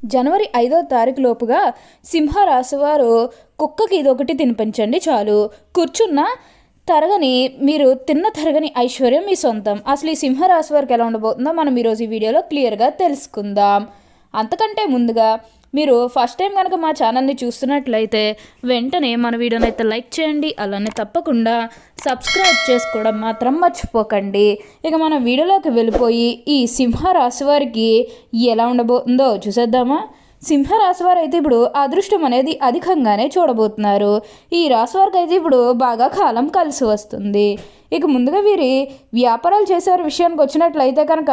జనవరి ఐదో తారీఖు లోపుగా సింహరాశివారు కుక్కకి ఇదొకటి తినిపించండి చాలు. కూర్చున్న తరగని మీరు తిన్న తరగని ఐశ్వర్యం మీ సొంతం. అసలు ఈ సింహరాశి వారికి ఎలా ఉండబోతుందో మనం ఈరోజు ఈ వీడియోలో క్లియర్గా తెలుసుకుందాం. అంతకంటే ముందుగా మీరు ఫస్ట్ టైం కనుక మా ఛానల్ని చూస్తున్నట్లయితే వెంటనే మన వీడియోని అయితే లైక్ చేయండి అలానే తప్పకుండా సబ్స్క్రైబ్ చేసుకోవడం మాత్రం మర్చిపోకండి. ఇక మన వీడియోలోకి వెళ్ళిపోయి ఈ సింహరాశి వారికి ఎలా ఉండబోతుందో చూసేద్దామా? సింహరాశివారు అయితే ఇప్పుడు అదృష్టం అనేది అధికంగానే చూడబోతున్నారు. ఈ రాశి వారికి అయితే ఇప్పుడు బాగా కాలం కలిసి వస్తుంది. ఇక ముందుగా వీరి వ్యాపారాలు చేసేవారి విషయానికి వచ్చినట్లయితే కనుక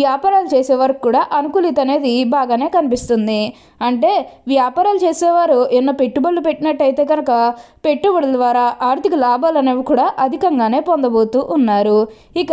వ్యాపారాలు చేసేవారికి కూడా అనుకూలిత అనేది బాగానే కనిపిస్తుంది. అంటే వ్యాపారాలు చేసేవారు ఎన్నో పెట్టుబడులు పెట్టినట్టయితే కనుక పెట్టుబడుల ద్వారా ఆర్థిక లాభాలు అనేవి కూడా అధికంగానే పొందబోతూ ఉన్నారు. ఇక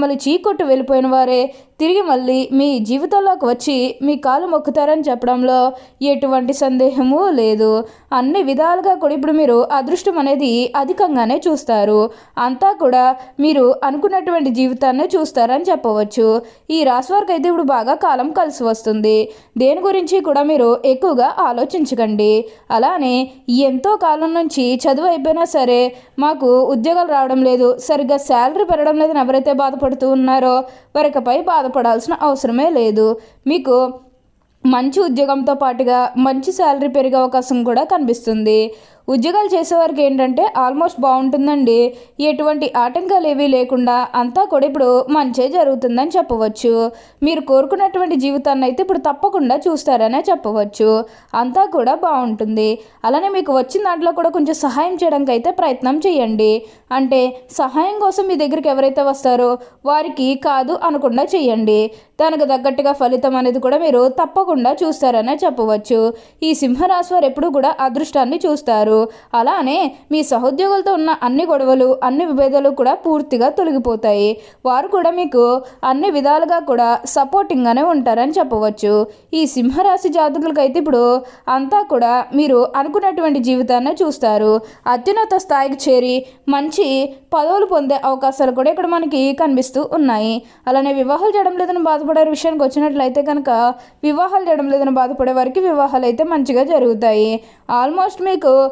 మమ్మల్ని చీకొట్టు వెళ్ళిపోయిన వారే తిరిగి మళ్ళీ మీ జీవితంలోకి వచ్చి మీ కాలు మొక్కుతారని చెప్పడంలో ఎటువంటి సందేహము లేదు. అన్ని విధాలుగా కూడా ఇప్పుడు మీరు అదృష్టం అనేది అధికంగానే చూస్తారు. అంతా కూడా మీరు అనుకున్నటువంటి జీవితాన్ని చూస్తారని చెప్పవచ్చు. ఈ రాశి వారికి అయితే ఇప్పుడు బాగా కాలం కలిసి వస్తుంది. దేని గురించి కూడా మీరు ఎక్కువగా ఆలోచించకండి. అలానే ఎంతో కాలం నుంచి చదువు అయిపోయినా సరే మాకు ఉద్యోగాలు రావడం లేదు. సరిగ్గా శాలరీ పెరగడం లేదని ఎవరైతే బాధపడుతూ ఉన్నారో వారికపై బాధపడాల్సిన అవసరమే లేదు. మీకు మంచి ఉద్యోగంతో పాటుగా మంచి శాలరీ పెరిగే అవకాశం కూడా కనిపిస్తుంది. ఉద్యోగాలు చేసేవారికి ఏంటంటే ఆల్మోస్ట్ బాగుంటుందండి. ఎటువంటి ఆటంకాలు ఏవీ లేకుండా అంతా కూడా ఇప్పుడు మంచే జరుగుతుందని చెప్పవచ్చు. మీరు కోరుకున్నటువంటి జీవితాన్ని అయితే ఇప్పుడు తప్పకుండా చూస్తారనే చెప్పవచ్చు. అంతా కూడా బాగుంటుంది. అలానే మీకు వచ్చిన దాంట్లో కూడా కొంచెం సహాయం చేయడానికి అయితే ప్రయత్నం చేయండి. అంటే సహాయం కోసం మీ దగ్గరికి ఎవరైతే వస్తారో వారికి కాదు అనకుండా చేయండి. దానికి తగ్గట్టుగా ఫలితం అనేది కూడా మీరు తప్పకుండా చూస్తారనే చెప్పవచ్చు. ఈ సింహరాశి వారు ఎప్పుడు కూడా అదృష్టాన్ని చూస్తారు. అలానే మీ సహోద్యోగులతో ఉన్న అన్ని గొడవలు అన్ని విభేదాలు కూడా పూర్తిగా తొలగిపోతాయి. వారు కూడా మీకు అన్ని విధాలుగా కూడా సపోర్టింగ్గానే ఉంటారని చెప్పవచ్చు. ఈ సింహరాశి జాతకులకు అయితే ఇప్పుడు అంతా కూడా మీరు అనుకున్నటువంటి జీవితాన్ని చూస్తారు. అత్యున్నత స్థాయికి చేరి మంచి పదవులు పొందే అవకాశాలు కూడా ఇక్కడ మనకి కనిపిస్తూ ఉన్నాయి. అలానే వివాహాలు చేయడం లేదని బాధపడే విషయానికి వచ్చినట్లయితే కనుక వివాహాలు చేయడం లేదని బాధపడే వారికి వివాహాలు అయితే మంచిగా జరుగుతాయి. ఆల్మోస్ట్ మీకు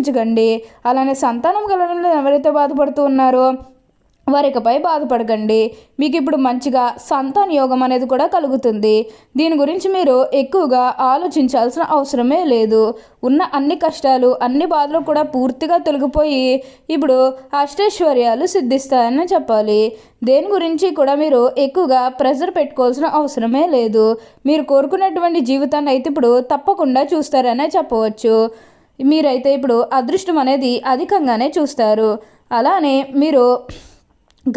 ఆలోచించకండి. అలానే సంతానం కలగడంలో ఎవరైతే బాధపడుతూ ఉన్నారో వారికపై బాధపడకండి. మీకు ఇప్పుడు మంచిగా సంతాన యోగం అనేది కూడా కలుగుతుంది. దీని గురించి మీరు ఎక్కువగా ఆలోచించాల్సిన అవసరమే లేదు. ఉన్న అన్ని కష్టాలు అన్ని బాధలు కూడా పూర్తిగా తొలగిపోయి ఇప్పుడు అష్టైశ్వర్యాలు సిద్ధిస్తాయని చెప్పాలి. దేని గురించి కూడా మీరు ఎక్కువగా ప్రెజర్ పెట్టుకోవాల్సిన అవసరమే లేదు. మీరు కోరుకున్నటువంటి జీవితాన్ని అయితే ఇప్పుడు తప్పకుండా చూస్తారనే చెప్పవచ్చు. మీరైతే ఇప్పుడు అదృష్టం అనేది అధికంగానే చూస్తారు. అలానే మీరు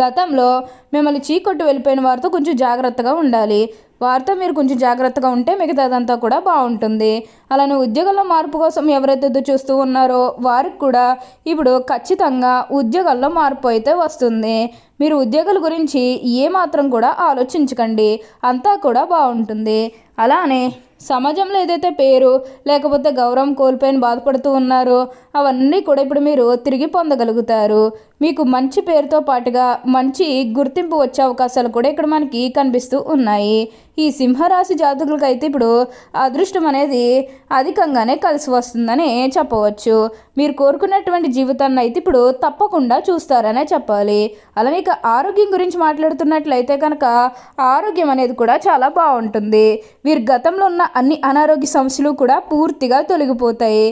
గతంలో మిమ్మల్ని చీకొట్టు వెళ్ళిపోయిన వారితో కొంచెం జాగ్రత్తగా ఉండాలి. వారితో మీరు కొంచెం జాగ్రత్తగా ఉంటే మిగతాదంతా కూడా బాగుంటుంది. అలానే ఉద్యోగంలో మార్పు కోసం ఎవరైతే ఎదురు చూస్తూ ఉన్నారో వారికి కూడా ఇప్పుడు ఖచ్చితంగా ఉద్యోగాల్లో మార్పు అయితే వస్తుంది. మీరు ఉద్యోగాల గురించి ఏమాత్రం కూడా ఆలోచించకండి. అంతా కూడా బాగుంటుంది. అలానే సమాజంలో ఏదైతే పేరు లేకపోతే గౌరవం కోల్పోయిన బాధపడుతూ ఉన్నారో అవన్నీ కూడా ఇప్పుడు మీరు తిరిగి పొందగలుగుతారు. మీకు మంచి పేరుతో పాటుగా మంచి గుర్తింపు గుర్తింపు వచ్చే అవకాశాలు కూడా ఇక్కడ మనకి కనిపిస్తూ ఉన్నాయి. ఈ సింహరాశి జాతకులకు అయితే ఇప్పుడు అదృష్టం అనేది అధికంగానే కలిసి వస్తుందని చెప్పవచ్చు. మీరు కోరుకున్నటువంటి జీవితాన్ని అయితే ఇప్పుడు తప్పకుండా చూస్తారనే చెప్పాలి. అలానే ఇక ఆరోగ్యం గురించి మాట్లాడుతున్నట్లయితే కనుక ఆరోగ్యం అనేది కూడా చాలా బాగుంటుంది. వీరు గతంలో ఉన్న అన్ని అనారోగ్య సమస్యలు కూడా పూర్తిగా తొలగిపోతాయి.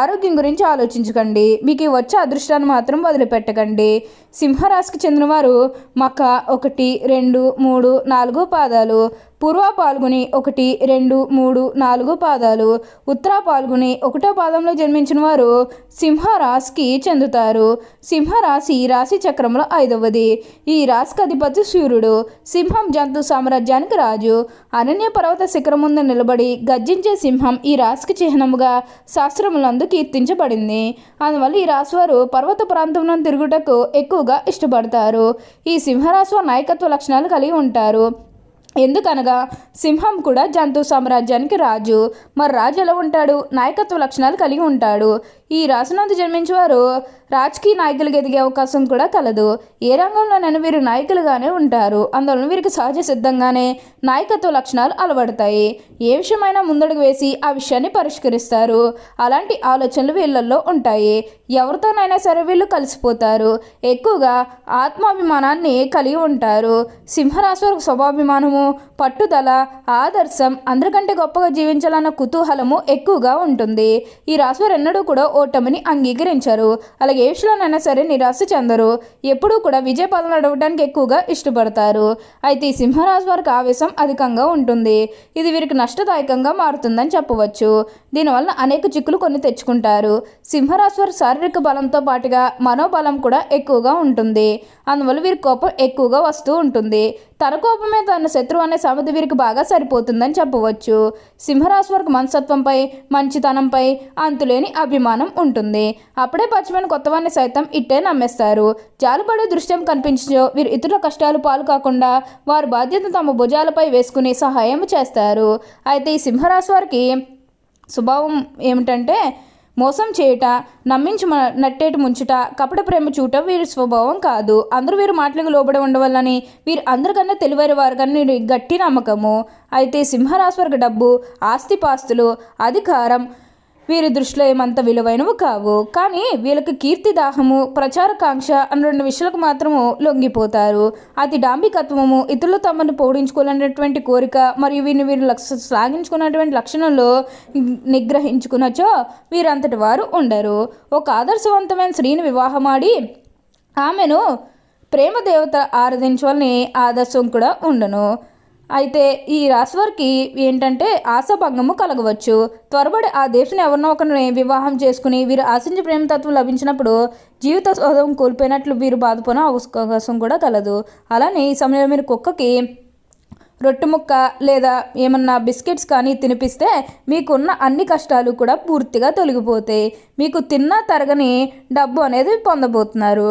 ఆరోగ్యం గురించి ఆలోచించకండి. మీకు వచ్చే అదృష్టాన్ని మాత్రం వదిలిపెట్టకండి. సింహరాశికి చెందినవారు మక ఒకటి రెండు మూడు నాలుగు పాదాలు పూర్వ పాల్గొని ఒకటి రెండు మూడు నాలుగు పాదాలు ఉత్తర పాల్గొని ఒకటో పాదంలో జన్మించిన వారు సింహరాశికి చెందుతారు. సింహరాశి రాశి చక్రంలో ఐదవది. ఈ రాశికి అధిపతి సూర్యుడు. సింహం జంతు సామ్రాజ్యానికి రాజు. అనన్య పర్వత శిఖరం ముందు నిలబడి గర్జించే సింహం ఈ రాశికి చిహ్నముగా శాస్త్రములందు కీర్తించబడింది. అందువల్ల ఈ రాశి వారు పర్వత ప్రాంతంలో తిరుగుటకు ఎక్కువ ఎక్కువగా ఇష్టపడతారు. ఈ సింహరాశి నాయకత్వ లక్షణాలు కలిగి ఉంటారు. ఎందుకనగా సింహం కూడా జంతు సామ్రాజ్యానికి రాజు. మరి రాజు ఎలా ఉంటాడు? నాయకత్వ లక్షణాలు కలిగి ఉంటాడు. ఈ రాసినందు జన్మించేవారు రాజకీయ నాయకులుగా ఎదిగే అవకాశం కూడా కలదు. ఏ రంగంలోనైనా వీరు నాయకులుగానే ఉంటారు. అందువలన వీరికి సహజ సిద్ధంగానే నాయకత్వ లక్షణాలు అలవడతాయి. ఏ విషయమైనా ముందడుగు వేసి ఆ విషయాన్ని పరిష్కరిస్తారు. అలాంటి ఆలోచనలు వీళ్ళల్లో ఉంటాయి. ఎవరితోనైనా సరే వీళ్ళు కలిసిపోతారు. ఎక్కువగా ఆత్మాభిమానాన్ని కలిగి ఉంటారు. సింహరాశి వారికి స్వభాభిమానము పట్టుదల ఆదర్శం అందరికంటే గొప్పగా జీవించాలన్న కుతూహలము ఎక్కువగా ఉంటుంది. ఈ రాశివారు ఎన్నడూ కూడా ఓటమిని అంగీకరించరు. అలాగే ఏ విషయంలోనైనా సరే నిరాశ చెందరు. ఎప్పుడూ కూడా విజయ పదం నడవడానికి ఎక్కువగా ఇష్టపడతారు. అయితే ఈ సింహరాశి వారికి ఆవేశం అధికంగా ఉంటుంది. ఇది వీరికి నష్టదాయకంగా మారుతుందని చెప్పవచ్చు. దీనివల్ల అనేక చిక్కులు కొన్ని తెచ్చుకుంటారు. సింహరాశి వారి శారీరక బలంతో పాటుగా మనోబలం కూడా ఎక్కువగా ఉంటుంది. అందువల్ల వీరి కోపం ఎక్కువగా వస్తూ ఉంటుంది. తన కోపమే తన శత్రువు అనే సమతి వీరికి బాగా సరిపోతుందని చెప్పవచ్చు. సింహరాశి వారికి మనస్తత్వంపై మంచితనంపై అంతులేని అభిమానం ఉంటుంది. అప్పుడే పచ్చిమైన కొత్తవాన్ని సైతం ఇట్టే నమ్మేస్తారు. జాలుపడే దృశ్యం కనిపించో వీరు ఇతరుల కష్టాలు పాలు కాకుండా వారు బాధ్యత తమ భుజాలపై వేసుకుని సహాయం చేస్తారు. అయితే ఈ సింహరాశి వారికి స్వభావం ఏమిటంటే మోసం చేయుట నమ్మించి మ- నట్టేటి ముంచుట కపట ప్రేమ చూట వీరి స్వభావం కాదు. అందరూ వీరు మాటలకు లోబడి ఉండవల్లని వీరు అందరికన్నా తెలివైన వారు కానీ గట్టి నమ్మకము. అయితే సింహరాశి వారికి డబ్బు ఆస్తిపాస్తులు అధికారం వీరి దృష్టిలో ఏమంత విలువైనవి కావు. కానీ వీళ్ళకి కీర్తి దాహము ప్రచారకాంక్ష అని రెండు విషయాలకు మాత్రము లొంగిపోతారు. అతి డాంబికత్వము ఇతరులు తమను పోడించుకోవాలనేటువంటి కోరిక మరియు వీరిని వీరు లక్ష సాగించుకున్నటువంటి లక్షణంలో నిగ్రహించుకున్నచో వీరంతటి వారు ఉండరు. ఒక ఆదర్శవంతమైన స్త్రీని వివాహమాడి ఆమెను ప్రేమ దేవత ఆరాధించవాలని ఆదర్శం కూడా ఉండను. అయితే ఈ రాశివారికి ఏంటంటే ఆశాభంగము కలగవచ్చు. త్వరబడి ఆ దేశం ఎవరినో ఒకరిని వివాహం చేసుకుని వీరు ఆశించే ప్రేమతత్వం లభించినప్పుడు జీవిత సోదం కోల్పోయినట్లు వీరు బాధపోయిన అవకాశం కూడా కలదు. అలానే ఈ సమయంలో మీరు కుక్కకి రొట్టె ముక్క లేదా ఏమన్నా బిస్కెట్స్ కానీ తినిపిస్తే మీకున్న అన్ని కష్టాలు కూడా పూర్తిగా తొలగిపోతాయి. మీకు తిన్నా తరగని డబ్బు అనేది పొందబోతున్నారు.